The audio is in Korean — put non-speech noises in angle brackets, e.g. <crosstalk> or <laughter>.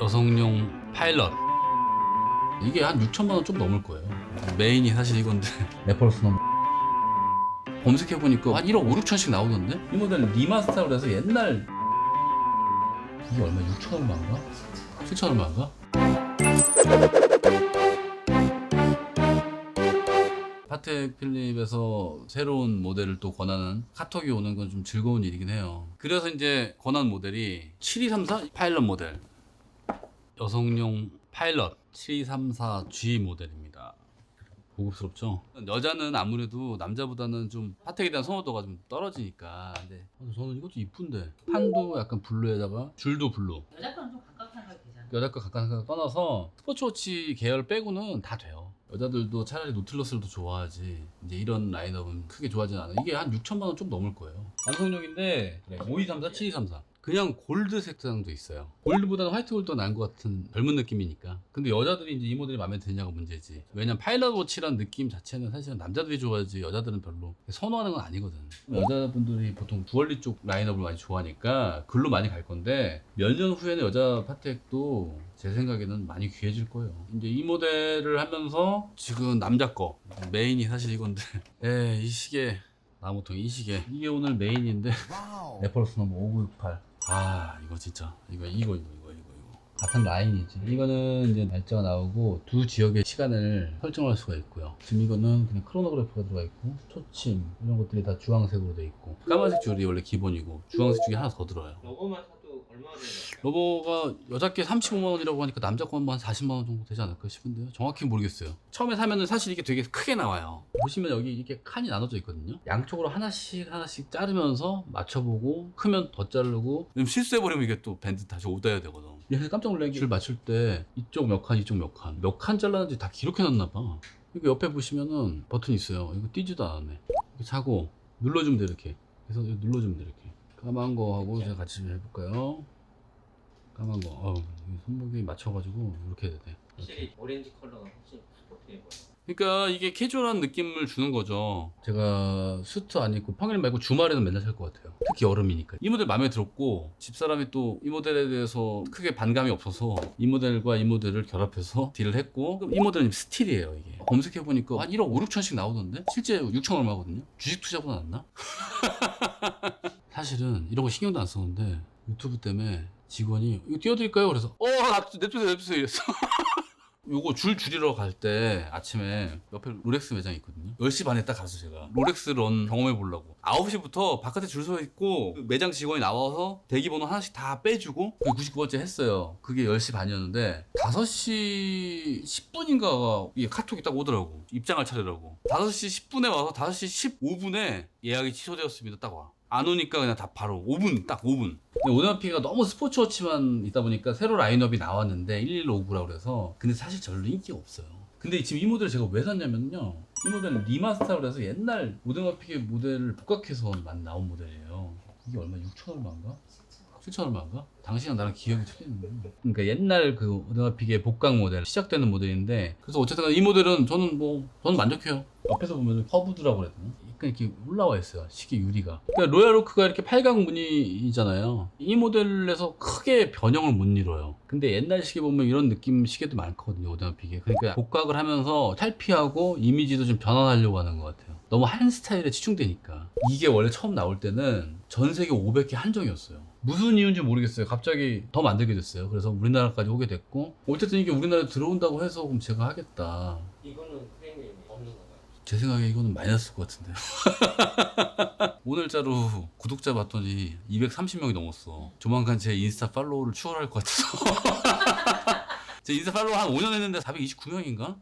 여성용 파일럿 이게 한 6천만 원 좀 넘을 거예요 메인이 사실 이건데 <laughs> 레퍼런스 넘 검색해보니까 한 1억 5, 6천씩 나오던데 이 모델은 리마스터를 해서 옛날 이게 얼마 6천 얼마인가? 7천 얼마인가? 파텍 필립에서 새로운 모델을 또 권하는 카톡이 오는 건 좀 즐거운 일이긴 해요. 그래서 이제 권한 모델이 7234 파일럿 모델. 여성용 파일럿 7234G 모델입니다. 고급스럽죠? 여자는 아무래도 남자보다는 좀 파텍에 대한 선호도가 좀 떨어지니까. 근데 저는 이것도 이쁜데. 판도 약간 블루에다가 줄도 블루. 여자 거는 좀 가깝게 생각이 되잖아. 여자 거 가까운 생각 떠나서 스포츠워치 계열 빼고는 다 돼요. 여자들도 차라리 노틸러스를 더 좋아하지. 이제 이런 라인업은 크게 좋아하진 않아. 이게 한 6천만 원 좀 넘을 거예요. 남성용인데 5234, 7234. 그냥 골드 색상도 있어요. 골드보다는 화이트 골드가 나은 것 같은 젊은 느낌이니까. 근데 여자들이 이제 이 모델이 마음에 드냐가 문제지. 왜냐면 파일럿 워치란 느낌 자체는 사실은 남자들이 좋아하지 여자들은 별로 선호하는 건 아니거든. 여자분들이 보통 주얼리 쪽 라인업을 많이 좋아하니까 글로 많이 갈 건데 몇 년 후에는 여자 파텍도 제 생각에는 많이 귀해질 거예요. 이제 이 모델을 하면서 지금 남자 거 메인이 사실 이건데, <laughs> 에, 이 시계 나무통 이 시계 이게 오늘 메인인데 레퍼런스 넘버 5968. 아 이거 진짜 이거 이거 이거 이거 이거 이거 같은 라인이지. 이거는 이제 날짜가 나오고 두 지역의 시간을 설정할 수가 있고요. 지금 이거는 그냥 크로노그래프가 들어가 있고 초침 이런 것들이 다 주황색으로 돼 있고 까만색 줄이 원래 기본이고 주황색 줄이 하나 더 들어요. 로고만 로버가 여자께 35만 원이라고 하니까 남자 거한 40만 원 정도 되지 않을까 싶은데요. 정확히 모르겠어요. 처음에 사면은 사실 이게 되게 크게 나와요. 보시면 여기 이렇게 칸이 나눠져 있거든요. 양쪽으로 하나씩 하나씩 자르면서 맞춰보고 크면 더 자르고 실수해버리면 이게 또 밴드 다시 오다야 되거든. 그래서 깜짝 놀란 게 줄 맞출 때 이쪽 몇 칸, 이쪽 몇 칸, 몇 칸 잘랐는지 다 기록해놨나 봐. 이거 옆에 보시면은 버튼이 있어요. 이거 띄지도 않았네. 이렇게 차고 눌러주면 돼 이렇게. 그래서 눌러주면 돼 이렇게. 까만 거하고 제가 같이 좀 해볼까요? 거. 어, 손목이 맞춰가지고 이렇게 해야 돼. 확실히 오렌지 컬러가 훨씬 스포티해 보여. 그러니까 이게 캐주얼한 느낌을 주는 거죠. 제가 수트 안 입고 평일 말고 주말에는 맨날 살 것 같아요. 특히 여름이니까. 이 모델 마음에 들었고 집사람이 또 이 모델에 대해서 크게 반감이 없어서 이 모델과 이 모델을 결합해서 딜을 했고 이 모델은 스틸이에요 이게. 검색해 보니까 한 1억 5, 6천씩 나오던데 실제 6천 얼마거든요. 주식 투자보다 낫나? <laughs> 사실은 이런 거 신경도 안 썼는데 유튜브 때문에 직원이 이거 띄워드릴까요? 그래서 어 냅두세요 냅두세요 이랬어. <laughs> 요거 줄 줄이러 갈 때 아침에 옆에 롤렉스 매장이 있거든요. 10시 반에 딱 가서 제가 롤렉스 런 경험해 보려고 9시부터 바깥에 줄 서 있고 그 매장 직원이 나와서 대기 번호 하나씩 다 빼주고 99번째 했어요. 그게 10시 반이었는데 5시 10분인가가 이게 카톡이 딱 오더라고. 입장할 차례라고. 5시 10분에 와서 5시 15분에 예약이 취소되었습니다. 딱 와. 안 오니까 그냥 다 바로 5분 딱 5분 오데마피가 너무 스포츠워치만 있다 보니까 새로 라인업이 나왔는데 1159라고 그래서 근데 사실 별로 인기가 없어요 근데 지금 이 모델을 제가 왜 샀냐면요 이 모델은 리마스터를 해서 옛날 오데마픽의 모델을 복각해서 만 나온 모델이에요 이게 얼마 6천 얼마인가? 7천 얼마인가? 당신이랑 나랑 기억이 틀리는데 그러니까 옛날 그 오데마픽의 복각 모델 시작되는 모델인데 그래서 어쨌든 이 모델은 저는 뭐 저는 만족해요 옆에서 보면 커브드라고 되나? 약간 이렇게 올라와 있어요 시계 유리가. 그러니까 로얄로크가 이렇게 팔각 무늬잖아요. 이 모델에서 크게 변형을 못 이뤄요. 근데 옛날 시계 보면 이런 느낌 시계도 많거든요 오데마픽에 그러니까 복각을 하면서 탈피하고 이미지도 좀 변환하려고 하는 것 같아요. 너무 한 스타일에 치중되니까. 이게 원래 처음 나올 때는 전 세계 500개 한정이었어요. 무슨 이유인지 모르겠어요. 갑자기 더 만들게 됐어요. 그래서 우리나라까지 오게 됐고 어쨌든 이게 우리나라에 들어온다고 해서 그럼 제가 하겠다. 이거는? 제 생각에 이거는 마이너스일 것 같은데요. <laughs> 오늘자로 구독자 봤더니 230명이 넘었어. 조만간 제 인스타 팔로우를 추월할 것 같아서. <laughs> 제 인스타 팔로우 한 5년 했는데 429명인가?